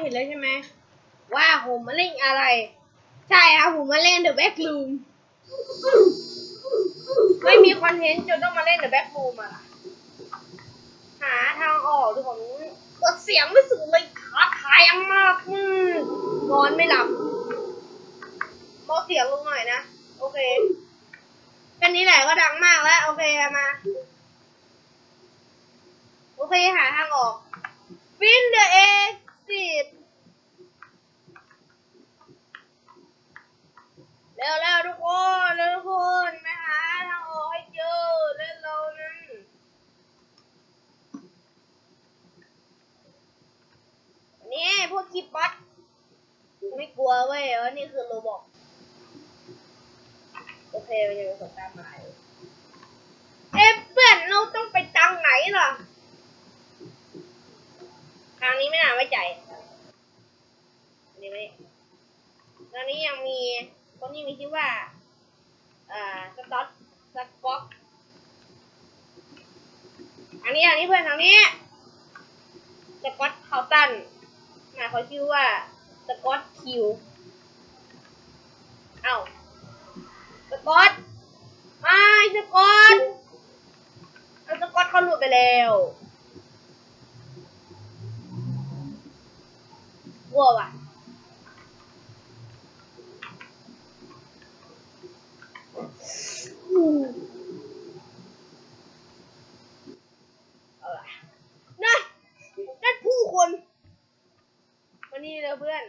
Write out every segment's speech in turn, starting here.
เห็นแล้วใช่ไหมว่าผมมาเล่นอะไร ใช่ครับผมมาเล่น The Back Room ไม่มีคอนเทนต์จนต้องมาเล่น The Back Room อะ หาทางออกทุกคนกดเสียงไม่สุดเลยขาทายังมากอืนอนไม่หลับเบาเสียงลงหน่อยนะ โอเคแค่นี้แหละก็ดังมากแล้ว โอเคมา โอเคหาทางออก Fin the exit เร็วเร็วทุกคนเร็วทุกคนมาหาทางออกให้เจอเล่นเรานั้น นี่พวกคิดบอสไม่กลัวเว้ยว่านี่คือโรบอกโอเคมันยังมีคนตามมาอยู่เอ๊ะเพื่อนเราต้องไปทางไหนล่ะ ทางนี้ไม่น่าไว้ใจอันนี้ไม่ตอนนี้ยังมีคนนี้มีชื่อว่า อ่า สต็อตสก๊อกอัน นี้อันนี้เพื่อนทางนี้สกอตเคาตันหมายเขาชื่อว่าสกอตคิว เอ้าสกอตไม่สกอตเอาสกอตเขาหลุดไปแล้ววัวว่ะเอาล่ะนั่น นั่นผู้คน วันนี้เลยเพื่อน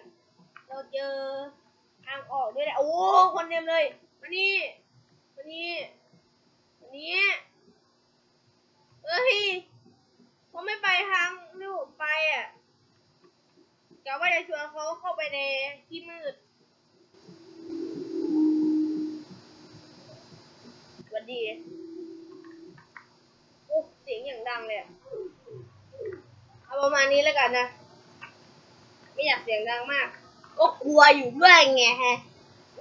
เราเจอทางออกด้วยแหละ โอ้ คนเต็มเลย วันนี้ วันนี้ วันนี้เอ้ยผมไม่ไปทางที่ผมไปอะกะว่าจะชวนเขาเข้าไปในที่มืดสวัสดี โอ้ เสียงอย่างดังเลยอะ เอาประมาณนี้แล้วกันนะ ไม่อยากเสียงดังมาก ก็กลัวอยู่ด้วยไงฮะ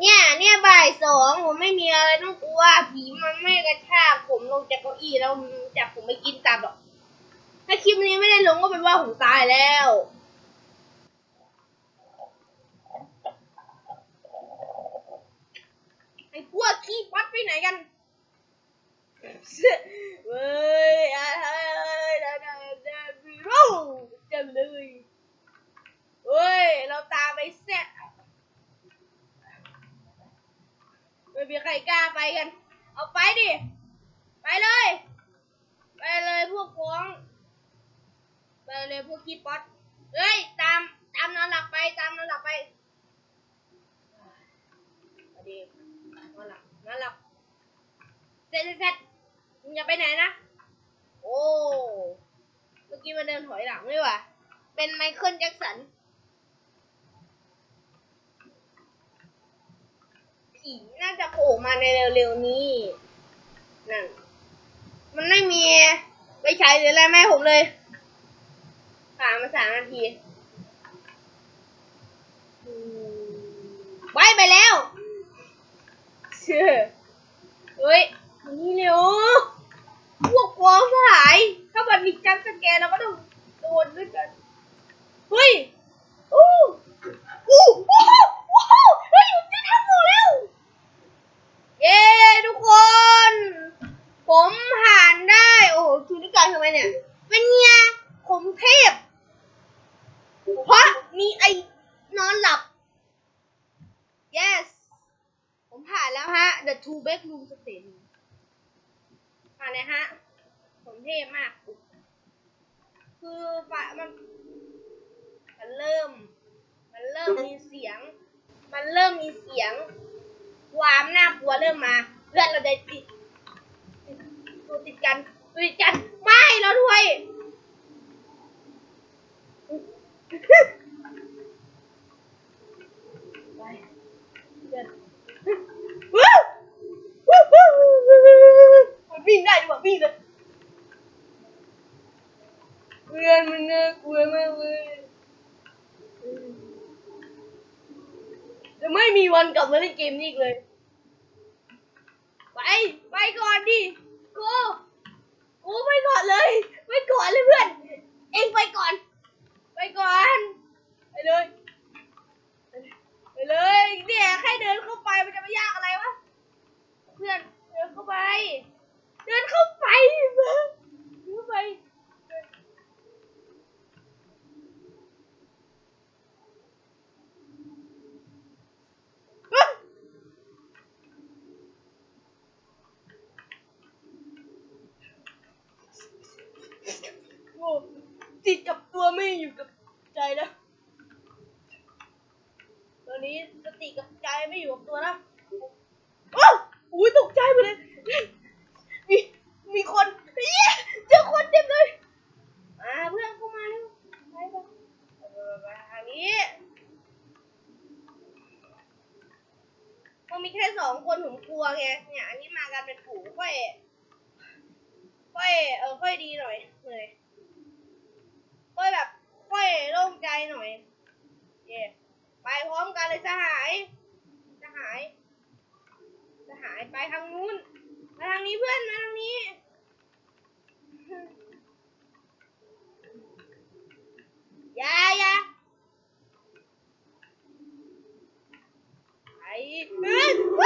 เนี่ยเนี่ยบ่ายสองผมไม่มีอะไรต้องกลัวผีมันไม่กระชากผมลงจากเก้าอี้แล้วจับผมไปกินตับหรอก ถ้าคลิปนี้ไม่ได้ลงก็เป็นว่าผมตายแล้วไอ้พวกขี้ปัดไปไหนกันเว้ยอะไรได้ได้ได้รู้จำเลยเว้ย เราตามไปเสร็จไม่มีใครกล้าไปกัน เอาไปดิ ไปเลย ไปเลยพวกพ้อง ไปเลยพวกขี้ป๊อตเฮ้ย ตาม ตามนอนหลับไป ตามนอนหลับไปดีนอนหลับนอนหลับเสร็จเสร็จเสร็จมึงอย่าไปไหนนะ โอ้ กี้มันเดินถอยหลังด้วยว่ะเป็นไมเคิลแจ็คสันผีน่าจะโผล่มาในเร็วๆนี้นั่นมันไม่มีไปใช้หรืออะไรแม่ผมเลยผ่านมาสามนาทีไปไปแล้วเชื่อเฮ้ยนี่เร็วพวกกองสหาย ถ้ามันมีจัมป์สแกนเราก็ต้องโดนด้วยกัน เฮ้ย อู้อู้อู้อู้เฮ้ยผมจะทำหมดแล้ว เย้ทุกคน ผมผ่านได้ โอ้โหชูนิการทำไมเนี่ย เป็นไงผมเทพ เพราะมีไอ้นอนหลับ yes ผมผ่านแล้วฮะ the two bedroom station ผ่านเลยฮะ ผมเทพมาก คือฝ่ามัน มันเริ่ม มันเริ่มมีเสียง มันเริ่มมีเสียง ความน่ากลัวเริ่มมา เพื่อนเราได้ติด ติดกันติดกัน ไม่เราด้วยไปเพื่อนวู้วู้วู้มันวิ่งได้ดีกว่าวิ่งเลยเพื่อนมันน่ากลัวมากเลยจะไม่มีวันกลับมาเล่นเกมนี้อีกเลย องคนหุ่มกลัวไงเนี่ยอันนี้มากันเป็นฝูงค่อย ค่อย เออค่อยดีหน่อยเลยค่อยแบบค่อยโล่งใจหน่อยเย่ไปพร้อมกันเลยสหายสหายสหายไปทางนู้นมาทางนี้เพื่อนมาทางนี้ยายาไอ้เฮ้ย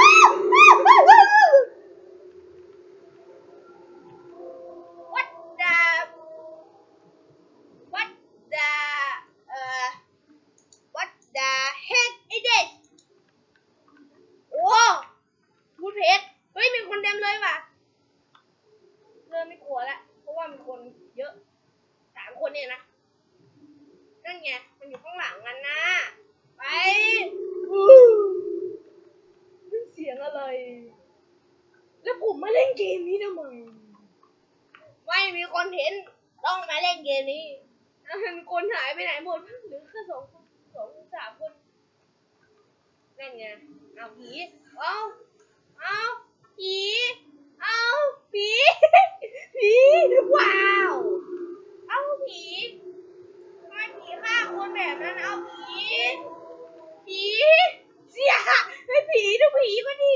องมาเล่นเกมนี้คนหายไปไหนหมดหรือแค่สองคนสองสามคนนั่นไงเอาผีเอาเอาผีเอาผีผีว้าวเอาผีมาผีฆ่าคนแบบนั้นเอาผีผีเสียไอ้ผีดูผีมาดิ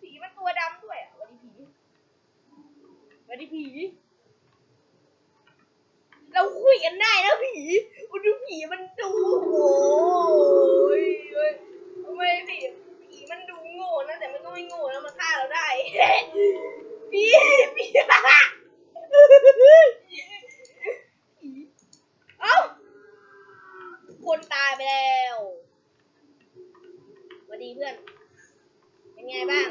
ผีมันตัวดำด้วยอะวันนี้ผีวันนี้ผี เราคุยกันได้นะผีมันดูผีมันดูโง่ทำไมผีผีมันดูโง่นะแต่มันก็ไม่โง่นะมันฆ่าเราได้ผีผีเอ้าคนตายไปแล้วสวัสดีเพื่อน เป็นไงบ้าง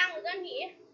让我跟你。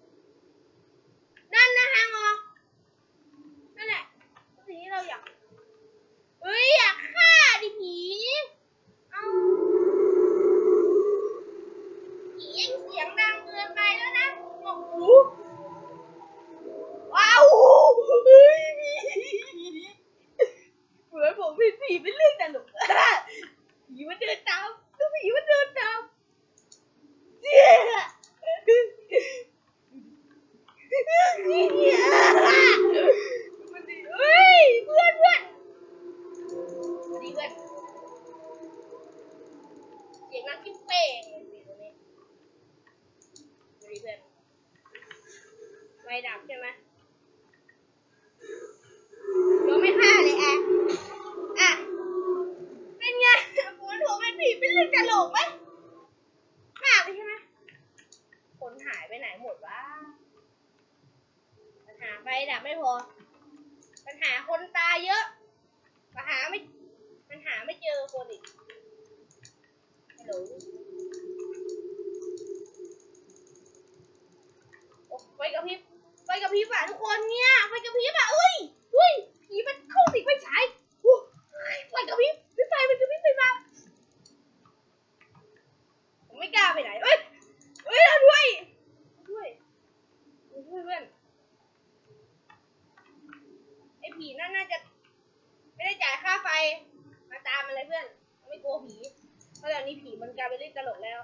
จะหลดแล้ว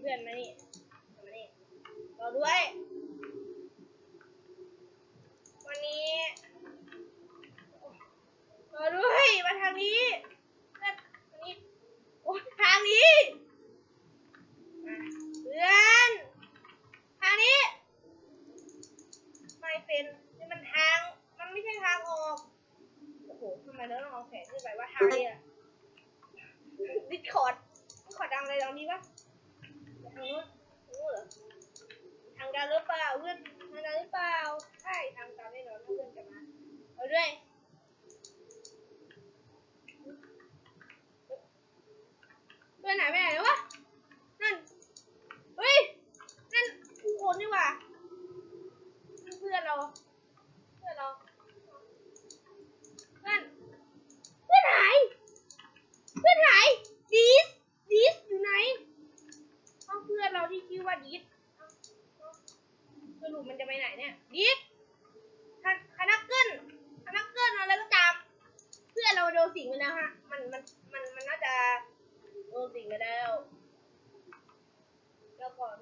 เพื่อนมานี่มานี่รอด้วย วันนี้รอด้วยมาทางนี้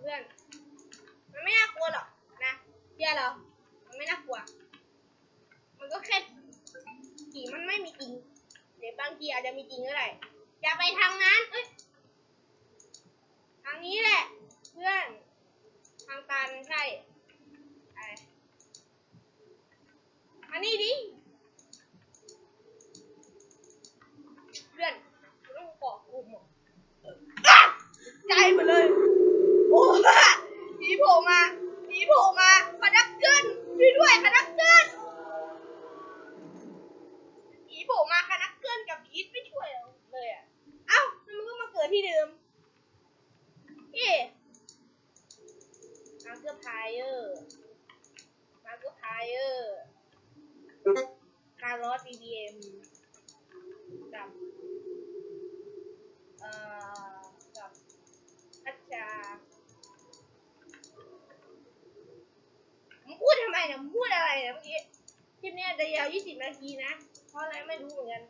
พื่อน มันไม่น่ากลัวหรอกนะเชื่อเรามันไม่น่ากลัว มันก็แค่ผีมันไม่มีจริงเดี๋ยวบางทีอาจจะมีจริงก็ได้อย่าไปทางนั้นเอ้ยทางนี้แหละ เพื่อนทางตันใช่ไออันนี้ดิเพื่อนต้องกอกกลุ่มใจหมดเลย ผล่มาผีโผล่มาผีโผล่มาพนักขึ้นช่วยด้วยคพนักขึ้นผีโผล่มาคพนักขึ้นกับพีทไม่ช่วยเลยอะเอ้าแล้วมันก็มาเกิดที่เดิมพี่มาเกือบพายเออร์มาเกือบพายเออร์การลอเอ็มกับเอ่อกับอัจฉรย์ เนี่ยพูดอะไรเนี่ยเมื่อกี้คลิปนี้จะยาว 20 นาทีนะ เพราะอะไรไม่รู้เหมือนกัน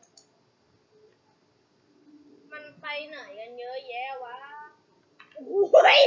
มันไปไหนกันเยอะแยะวะโอ้ย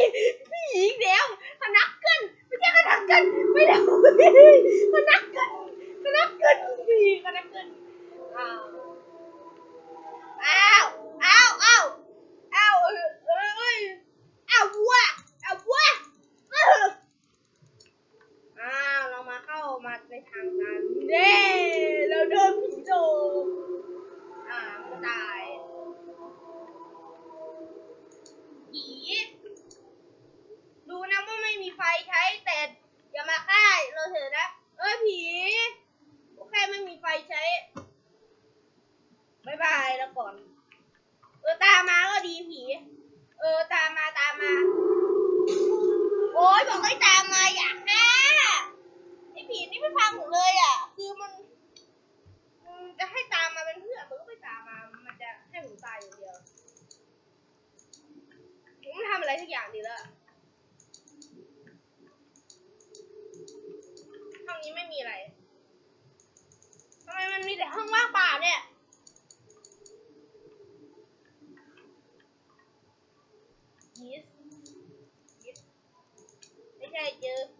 you.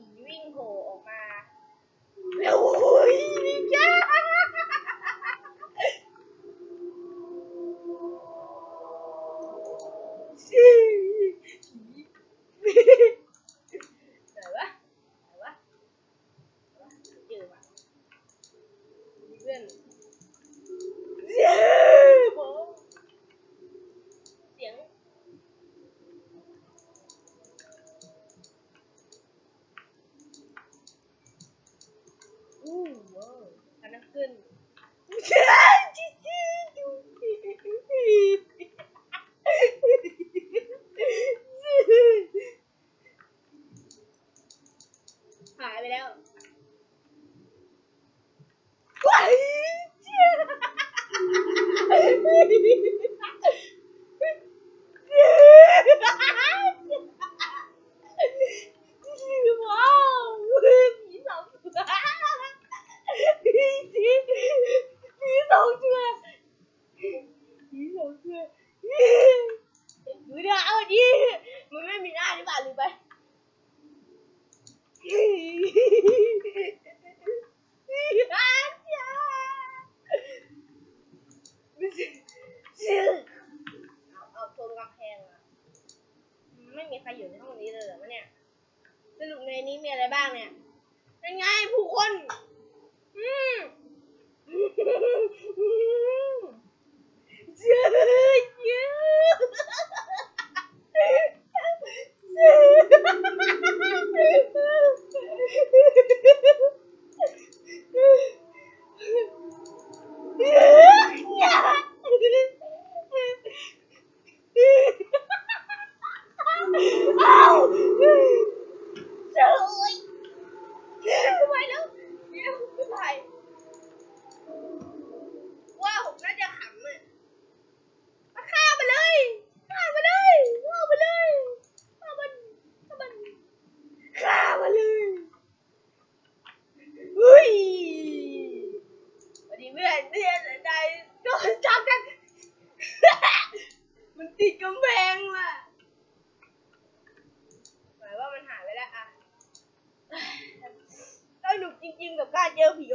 กับารเจอผี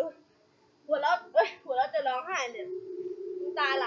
หัวเราะเอ้ยหัวเราะจะร้องไห้เลยน้ำตาไหล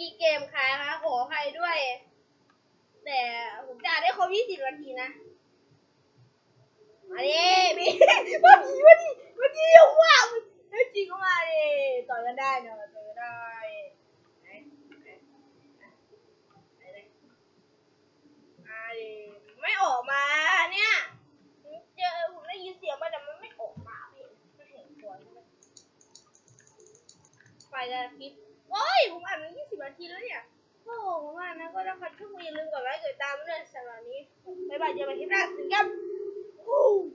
กี้เกมค้างนะขออภัยด้วย แต่ผมจะได้ครบ20นาทีนะมาดิมีมาดีมาดีมาดีว่ามันจริงก็มาดิต่อยกันได้เนาะต่อยกันได้ไม่ออกมาเนี่ยเจอผมได้ยินเสียงมาแต่มันไม่ออกมาเห็นมัเห็นตัวไฟกระพริบ โอ้ยผมอ่านมา20นาทีแล้วเนี่ยโอ้โหผมอ่านนะก็ต้องคัดเครื่อมืย่าลืมกดไลค์กดตามด้วยสำหรับนี้บ๊ายบายเจอกันคลิปหน้าสวัสดีครับ